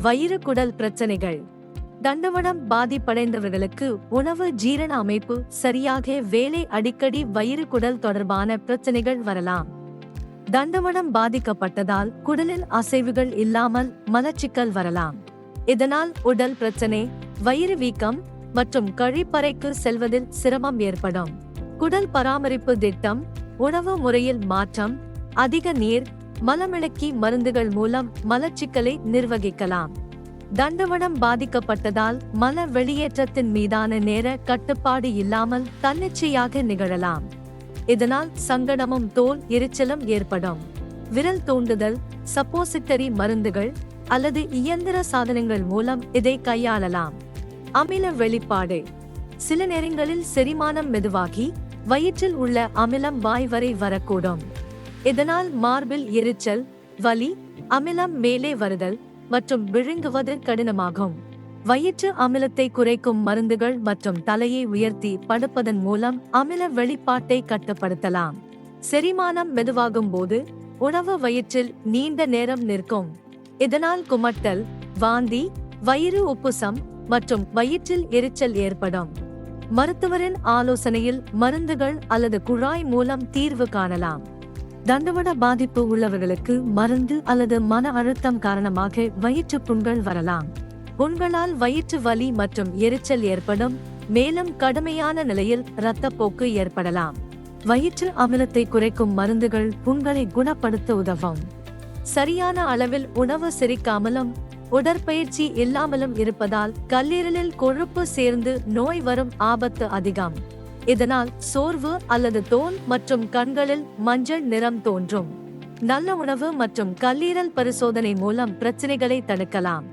வயிறு குடல் பிரச்சனைகள். தண்டவனம் பாதிப்படைந்தவர்களுக்கு உணவு ஜீரண அமைப்பு சரியாக வேலை அடிக்கடி வயிறு குடல் தொடர்பான பிரச்சனைகள் வரலாம். தண்டவனம் பாதிக்கப்பட்டதால் குடலில் அசைவுகள் இல்லாமல் மலச்சிக்கல் வரலாம். இதனால் உடல் பிரச்சனை வயிறு வீக்கம் மற்றும் கழிப்பறைக்கு செல்வதில் சிரமம் ஏற்படும். குடல் பராமரிப்பு திட்டம் உணவு முறையில் மாற்றம் அதிக நீர் மலமிளக்கி மருந்துகள் மூலம் மலச்சிக்கலை நிர்வகிக்கலாம். தண்டவனம் பாதிக்கப்பட்டதால் மல வெளியேற்றத்தின் மீதான நேர கட்டுப்பாடு இல்லாமல் தன்னிச்சையாக நிகழலாம். இதனால் சங்கடமும் தோல் எரிச்சலும் ஏற்படும். விரல் தூண்டுதல் சப்போசிட்டரி மருந்துகள் அல்லது இயந்திர சாதனங்கள் மூலம் இதை கையாளலாம். அமில வெளிப்பாடு. சில நேரங்களில் செரிமானம் மெதுவாகி வயிற்றில் உள்ள அமிலம் வாய் வரை வரக்கூடும். இதனால் மார்பில் எரிச்சல் வலி அமிலம் மேலே வருதல் மற்றும் விழுங்குவது கடினமாகும். வயிற்று அமிலத்தை குறைக்கும் மருந்துகள் மற்றும் தலையை உயர்த்தி படுப்பதன் மூலம் அமில வெளிப்பாட்டை கட்டுப்படுத்தலாம். செரிமானம் மெதுவாகும் போது உணவு வயிற்றில் நீண்ட நேரம் நிற்கும். இதனால் குமட்டல் வாந்தி வயிறு உப்புசம் மற்றும் வயிற்றில் எரிச்சல் ஏற்படும். மருத்துவரின் ஆலோசனையில் மருந்துகள் அல்லது குழாய் மூலம் தீர்வு காணலாம். தண்டவட பாதிப்பு உள்ளவர்களுக்கு மருந்து அல்லது மன அழுத்தம் காரணமாக வயிற்று புண்கள் வரலாம். புண்களால் வயிற்று வலி மற்றும் எரிச்சல் ஏற்படும். மேலும் கடுமையான நிலையில் இரத்தப்போக்கு ஏற்படலாம். வயிற்று அமிலத்தை குறைக்கும் மருந்துகள் புண்களை குணப்படுத்த உதவும். சரியான அளவில் உணவு செரிக்காமலும் உடற்பயிற்சி இல்லாமலும் இருப்பதால் கல்லீரலில் கொழுப்பு சேர்ந்து நோய் வரும் ஆபத்து அதிகம். இதனால் சோர்வு அல்லது தோல் மற்றும் கண்களில் மஞ்சள் நிறம் தோன்றும். நல்ல உணவு மற்றும் கல்லீரல் பரிசோதனை மூலம் பிரச்சனைகளை தடுக்கலாம்.